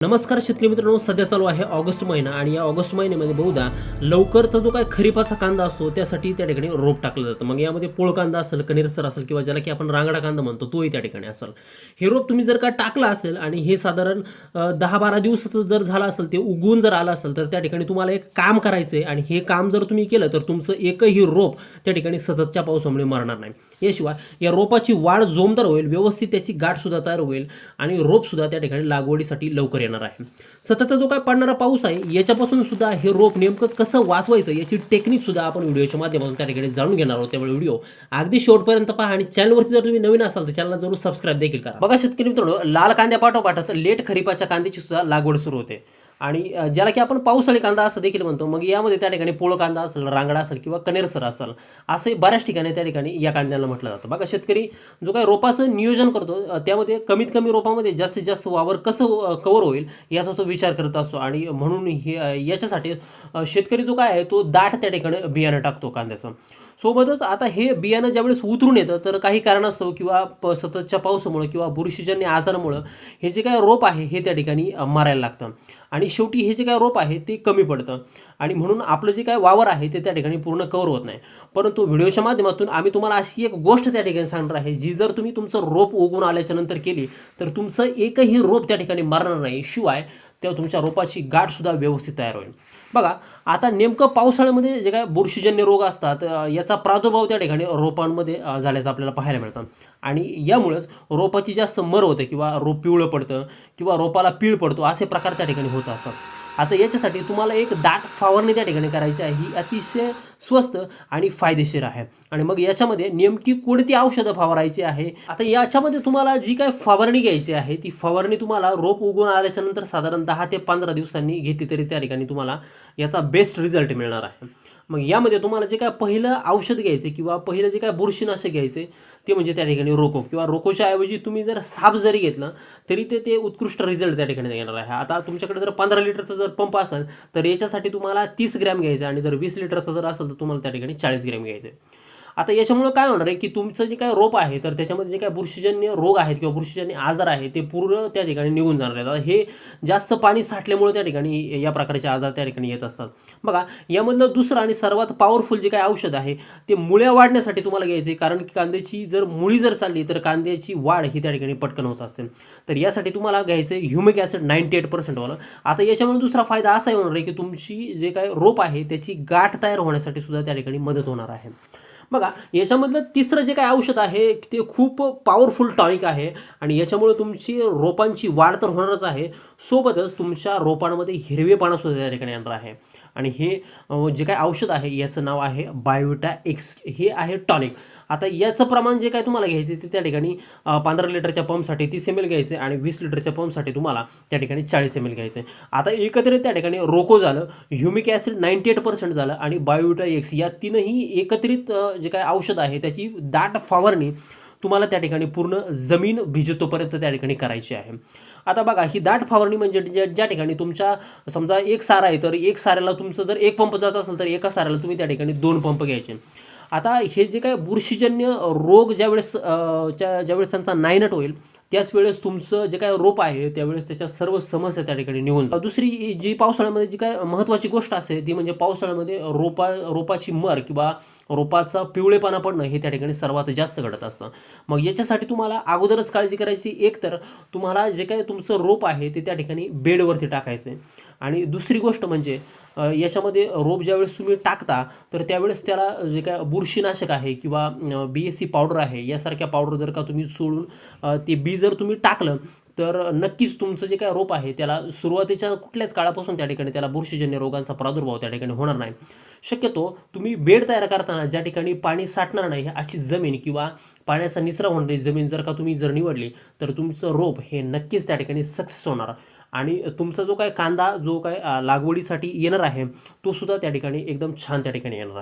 नमस्कार शेतकरी मित्रांनो सध्या चालू आहे ऑगस्ट महिना आणि या ऑगस्ट महिन्यामध्ये बहुधा लवकरचा जो काय खरीपाचा कांदा असतो त्यासाठी त्या ठिकाणी रोप टाकलं जातं. मग यामध्ये पोळ कांदा असेल कनेरसर असेल किंवा ज्याला की आपण रांगडा कांदा म्हणतो तोही त्या ठिकाणी असेल. हे रोप तुम्ही जर का टाकला असेल आणि हे साधारण दहा बारा दिवसाचं जर झालं असेल ते उगवून जर आलं असेल तर त्या ठिकाणी तुम्हाला एक काम करायचं आहे आणि हे काम जर तुम्ही केलं तर तुमचं एकही रोप त्या ठिकाणी सततच्या पावसामुळे मरणार नाही. याशिवाय या रोपाची वाढ जोमदार होईल व्यवस्थित त्याची गाठसुद्धा तयार होईल आणि रोपसुद्धा त्या ठिकाणी लागवडीसाठी लवकर येणार आहे. सतत जो काय पडणारा पाऊस आहे याच्यापासून सुद्धा हे रोप नेमकं कसं वाचवायचं याची टेक्निक सुद्धा आपण व्हिडिओच्या माध्यमातून त्या ठिकाणी जाणून घेणार आहोत. त्यामुळे व्हिडिओ अगदी शेवटपर्यंत पहा आणि चॅनलवरती जर तुम्ही नवीन असाल तर चॅनलला जरूर सबस्क्राईब देखील करा. बघा शेतकरी मित्रांनो लाल कांद्या पाठोपाठच लेट खरीपाच्या कांद्याची सुद्धा लागवड सुरू होते. आणि ज्याला की आपण पावसाळी कांदा असं देखील म्हणतो मग यामध्ये त्या ठिकाणी पोळ कांदा असेल रांगडा असेल किंवा कनेरसर असेल असंही बऱ्याच ठिकाणी त्या ठिकाणी या कांद्याला म्हटलं जातं. बघा शेतकरी जो काही रोपाचं नियोजन करतो त्यामध्ये कमीत कमी रोपामध्ये जास्तीत जास्त वावर कसं कवर होईल याचा तो विचार करत असतो. आणि म्हणून हे याच्यासाठी शेतकरी जो काय आहे तो दाट त्या ठिकाणी बियाणं टाकतो कांद्याचं. सोबतच आता हे बियाणं ज्यावेळेस उतरून येतं तर काही कारणास्तव किंवा प सततच्या पावसामुळं किंवा बुरशीजन्य आजारामुळं हे जे काय रोप आहे हे त्या ठिकाणी मारायला लागतं. आणि शेवटी हे जे काय रोप आहे ते कमी पडतं. आणि म्हणून आपलं जे काय वावर आहे ते त्या ठिकाणी पूर्ण कवर होत नाही. परंतु व्हिडिओच्या माध्यमातून आम्ही तुम्हाला अशी एक गोष्ट त्या ठिकाणी सांगणार आहे जी जर तुम्ही तुमचं रोप उगवून आल्याच्यानंतर केली तर तुमचं एकही रोप त्या ठिकाणी मारणार नाही. शिवाय तेव्हा तुमच्या रोपाची गाठसुद्धा व्यवस्थित तयार होईल. बघा आता नेमकं पावसाळ्यामध्ये जे काय बुरशीजन्य रोग असतात याचा प्रादुर्भाव त्या ठिकाणी रोपांमध्ये झाल्याचं आपल्याला पाहायला मिळतं. आणि यामुळेच रोपाची जास्त मर होते किंवा रोप पिवळं पडतं किंवा रोपाला पीळ पडतो असे प्रकार त्या ठिकाणी होत असतात. आता याच्यासाठी तुम्हाला एक दाट फावरणी त्या ठिकाणी करायची आहे. ही अतिशय स्वस्त आणि फायदेशीर आहे. आणि मग याच्यामध्ये नेमकी कोणती औषधं फवारायची आहे? आता याच्यामध्ये तुम्हाला जी काय फवारणी घ्यायची आहे ती फवारणी तुम्हाला रोप उगवून आल्याच्यानंतर साधारण दहा ते पंधरा दिवसांनी घेतली तरी त्या ठिकाणी तुम्हाला याचा बेस्ट रिझल्ट मिळणार आहे. मग यामध्ये तुम्हाला जे काय पहिलं औषध घ्यायचं किंवा पहिलं जे काय बुरशीनाशक घ्यायचे ते म्हणजे त्या ठिकाणी रोको. किंवा रोकोच्या ऐवजी तुम्ही जर साप जरी घेतलं तरी ते ते उत्कृष्ट रिझल्ट त्या ठिकाणी येणार आहे. आता तुमच्याकडे जर पंधरा लिटरचा जर पंप असेल तर याच्यासाठी तुम्हाला तीस ग्रॅम घ्यायचं आणि जर वीस लिटरचा जर असेल तर तुम्हाला त्या ठिकाणी चाळीस ग्रॅम घ्यायचं. आहे आता याच्यामुळं काय होणार आहे की तुमचं जे काय रोप आहे तर त्याच्यामध्ये जे काय बुरशीजन्य रोग आहेत किंवा बुरशीजन्य आजार आहे ते पूर्ण त्या ठिकाणी निघून जाणार आहेत. आता हे जास्त पाणी साठल्यामुळे त्या ठिकाणी या प्रकारचे आजार त्या ठिकाणी येत असतात. बघा यामधलं दुसरं आणि सर्वात पॉवरफुल जे काय औषध आहे ते मुळ्या वाढण्यासाठी तुम्हाला घ्यायचे कारण की कांद्याची जर मुळी जर चालली तर कांद्याची वाढ ही त्या ठिकाणी पटकन होत असेल. तर यासाठी तुम्हाला घ्यायचं ह्युमिक ॲसिड नाईन्टी एट पर्सेंटवालं आता याच्यामुळे दुसरा फायदा असा होणार आहे की तुमची जे काय रोप आहे त्याची गाठ तयार होण्यासाठी सुद्धा त्या ठिकाणी मदत होणार आहे. बघा याच्यामधलं तिसरं जे काय औषध आहे ते खूप पॉवरफुल टॉनिक आहे. आणि याच्यामुळे तुमची रोपांची वाढ तर होणारच आहे. सोबतच तुमच्या रोपांमध्ये हिरवेपणा सुद्धा त्या ठिकाणी येणार आहे. आणि हे जे काय औषध आहे याचं नाव आहे बायोटा एक्स हे आहे टॉनिक आता याचं प्रमाण जे काय तुम्हाला घ्यायचं ते त्या ठिकाणी पंधरा लिटरच्या पंपसाठी तीस एम एल घ्यायचे आणि वीस लिटरच्या पंपसाठी तुम्हाला त्या ठिकाणी चाळीस एम एल घ्यायचे आता एकत्रित त्या ठिकाणी रोको झालं humic acid ninety eight percent झालं आणि बायोटा एक्स या तीनही एकत्रित जे काय औषध आहे त्याची दाट फवारणी तुम्हाला त्या ठिकाणी पूर्ण जमीन भिजतोपर्यंत त्या ठिकाणी करायची आहे. आता बघा ही दाट फवारणी म्हणजे ज्या ज्या ठिकाणी तुमच्या समजा एक सारा आहे तर एक साऱ्याला तुमचं जर एक पंप जात असेल तर एका साऱ्याला तुम्ही त्या ठिकाणी दोन पंप घ्यायचे. आता हे जे काय बुरशीजन्य रोग ज्यावेळेस ज्या ज्यावेळेस त्यांचा नायनट होईल त्याच वेळेस तुमचं जे काय रोप आहे त्यावेळेस त्याच्या सर्व समस्या त्या ठिकाणी निघून दुसरी जी पावसाळ्यामध्ये जी काय महत्त्वाची गोष्ट असते ती म्हणजे पावसाळ्यामध्ये रोपा रोपाची मर किंवा रोपाचा पिवळेपणा पडणं हे त्या ठिकाणी सर्वात जास्त घडत असतं. मग याच्यासाठी तुम्हाला अगोदरच काळजी करायची एक तर तुम्हाला जे काय तुमचं रोप आहे ते त्या ठिकाणी बेडवरती टाकायचं आहे आणि दुसरी गोष्ट म्हणजे याच्यामध्ये रोप ज्यावेळेस तुम्ही टाकता तर त्यावेळेस त्याला जे काय बुरशीनाशक आहे किंवा बी एस सी पावडर आहे यासारख्या पावडर जर का तुम्ही सोडून ते बी जर तुम्ही टाकलं तर नक्कीच तुमचं जे काय रोप आहे त्याला सुरुवातीच्या कुठल्याच काळापासून त्या ठिकाणी त्याला बुरशीजन्य रोगांचा प्रादुर्भाव त्या ठिकाणी होणार नाही. शक्यतो तुम्ही बेड तयार करताना ज्या ठिकाणी पाणी साठणार नाही अशी जमीन किंवा पाण्याचा निचरा होणारी जमीन जर का तुम्ही जर निवडली तर तुमचं रोप हे नक्कीच त्या ठिकाणी सक्सेस होणार. आणि तुमचा जो काय कांदा जो काय लागवडीसाठी येणार आहे तो सुद्धा त्या ठिकाणी एकदम छान त्या ठिकाणी येणार आहे.